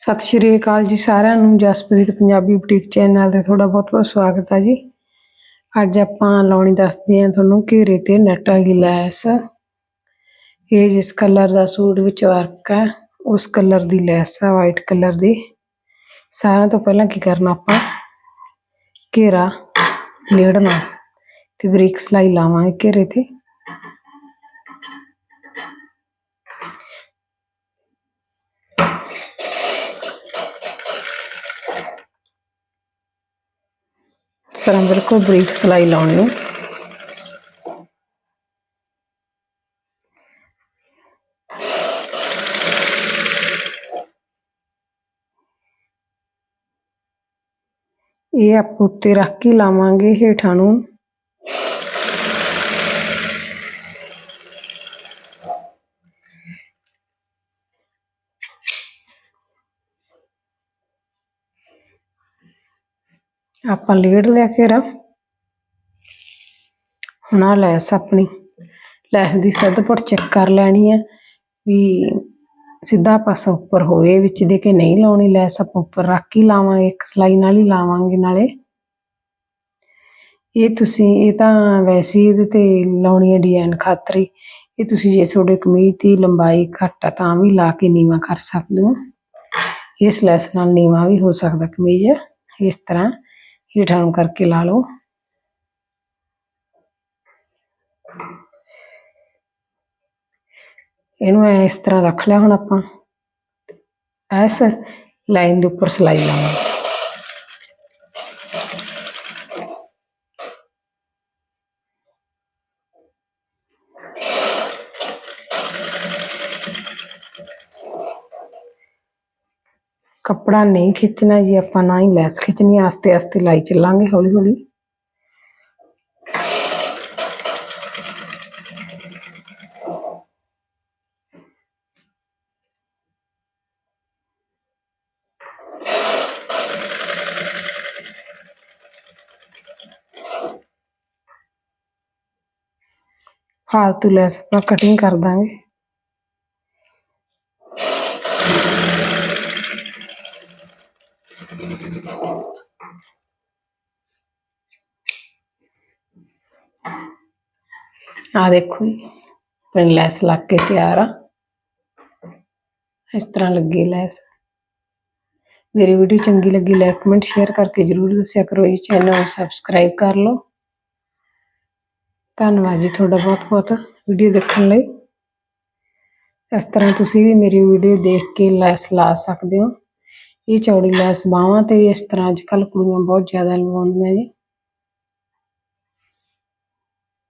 ਸਤਿ ਸ਼੍ਰੀ ਅਕਾਲ ਜੀ ਸਾਰਿਆਂ ਨੂੰ, ਜਸਪ੍ਰੀਤ ਪੰਜਾਬੀ ਬੁਟੀਕ ਚੈਨਲ ਤੇ ਤੁਹਾਡਾ ਬਹੁਤ ਬਹੁਤ ਸਵਾਗਤ ਹੈ ਜੀ। ਅੱਜ ਆਪਾਂ ਲਾਉਣੀ ਦੱਸਦੇ ਹਾਂ ਤੁਹਾਨੂੰ ਘੇਰੇ ਤੇ ਨੈਟ ਦੀ ਲੈਸ। ਇਹ ਜਿਸ ਕਲਰ ਦਾ ਸੂਟ ਵਿੱਚ ਵਰਕ ਹੈ, ਉਸ ਕਲਰ ਦੀ ਲੈਸ ਹੈ ਵਾਈਟ ਕਲਰ ਦੀ। ਸਾਰਿਆਂ ਤੋਂ ਪਹਿਲਾਂ ਕੀ ਕਰਨਾ ਆਪਾਂ? ਘੇਰਾ ਲੇੜਨਾ ਤੇ ਬਰੀਕ ਸਲਾਈ ਲਾਵਾਂਗੇ ਘੇਰੇ ਤੇ। ਇਸ ਤਰ੍ਹਾਂ ਬਿਲਕੁਲ ਬਰੀਕ ਸਲਾਈ ਲਾਉਣੀ ਹੈ। ਇਹ ਆਪਾਂ ਉੱਤੇ ਰੱਖ ਕੇ ਲਾਵਾਂਗੇ ਹੇਠਾਂ ਨੂੰ। ਆਪਾਂ ਲੇੜ ਲਿਆ ਘੇਰਾ ਹੁਣ ਆ ਲੈਸ ਆਪਣੀ। ਲੈਸ ਦੀ ਸਿੱਧ ਪੁੱਟ ਚੈੱਕ ਕਰ ਲੈਣੀ ਹੈ ਵੀ ਸਿੱਧਾ ਪਾਸਾ ਉੱਪਰ ਹੋਏ ਵਿੱਚ ਦੇ ਕੇ ਨਹੀਂ ਲਾਉਣੀ। ਲੈਸ ਆਪਾਂ ਉੱਪਰ ਰੱਖ ਕੇ ਲਾਵਾਂਗੇ, ਇੱਕ ਸਲਾਈ ਨਾਲ ਹੀ ਲਾਵਾਂਗੇ ਨਾਲੇ। ਇਹ ਤੁਸੀਂ, ਇਹ ਤਾਂ ਵੈਸੇ ਇਹਦੇ ਤੇ ਲਾਉਣੀ ਹੈ ਡਿਜ਼ਾਈਨ ਖਾਤਰੀ। ਇਹ ਤੁਸੀਂ ਜੇ ਤੁਹਾਡੇ ਕਮੀਜ਼ ਦੀ ਲੰਬਾਈ ਘੱਟ ਆ ਤਾਂ ਵੀ ਲਾ ਕੇ ਨੀਵਾ ਕਰ ਸਕਦੇ ਹੋ। ਇਸ ਲੈਸ ਨਾਲ ਨੀਵਾ ਵੀ ਹੋ ਸਕਦਾ ਕਮੀਜ਼। ਇਸ ਤਰ੍ਹਾਂ ਹੇਠਾਂ ਨੂੰ ਕਰਕੇ ਲਾ ਲਓ। ਇਹਨੂੰ ਐ ਇਸ ਤਰ੍ਹਾਂ ਰੱਖ ਲਿਆ ਹੁਣ ਆਪਾਂ। ਇਸ ਲਾਈਨ ਦੇ ਉੱਪਰ ਸਲਾਈ ਲਾਵਾਂਗੇ। ਕੱਪੜਾ ਨਹੀਂ ਖਿੱਚਣਾ ਜੀ, ਆਪਾਂ ਨਾ ਹੀ ਲੈਸ ਖਿੱਚਣੀ ਆਸਤੇ ਆਸਤੇ ਲਾਈ ਚੱਲਾਂਗੇ ਹੌਲੀ ਹੌਲੀ। ਫਾਲਤੂ ਲੈਸ ਆਪਾਂ ਕਟਿੰਗ ਕਰ ਦਾਂਗੇ। ਆ ਦੇਖੋ ਜੀ, ਆਪਣੀ ਲੈਸ ਲੱਗ ਕੇ ਤਿਆਰ ਆ। ਇਸ ਤਰ੍ਹਾਂ ਲੱਗੀ ਲੈਸ। ਮੇਰੀ ਵੀਡੀਓ ਚੰਗੀ ਲੱਗੀ ਲਾਈਕ ਕਮੈਂਟ ਸ਼ੇਅਰ ਕਰਕੇ ਜਰੂਰ ਦੱਸਿਆ ਕਰੋ ਜੀ। ਚੈਨਲ ਨੂੰ ਸਬਸਕ੍ਰਾਈਬ ਕਰ ਲਓ। ਧੰਨਵਾਦ ਜੀ ਤੁਹਾਡਾ ਬਹੁਤ ਬਹੁਤ ਵੀਡੀਓ ਦੇਖਣ ਲਈ। ਇਸ ਤਰ੍ਹਾਂ ਤੁਸੀਂ ਵੀ ਮੇਰੀ ਵੀਡੀਓ ਦੇਖ ਕੇ ਲੈਸ ਲਾ ਸਕਦੇ ਹੋ। ਇਹ ਚੌੜੀ ਲੈਸ ਬਾਹਾਂ ਤੇ ਇਸ ਤਰ੍ਹਾਂ ਅੱਜ ਕੱਲ੍ਹ ਕੁੜੀਆਂ ਬਹੁਤ ਜ਼ਿਆਦਾ ਲਵਾਉਂਦੀਆਂ ਜੀ।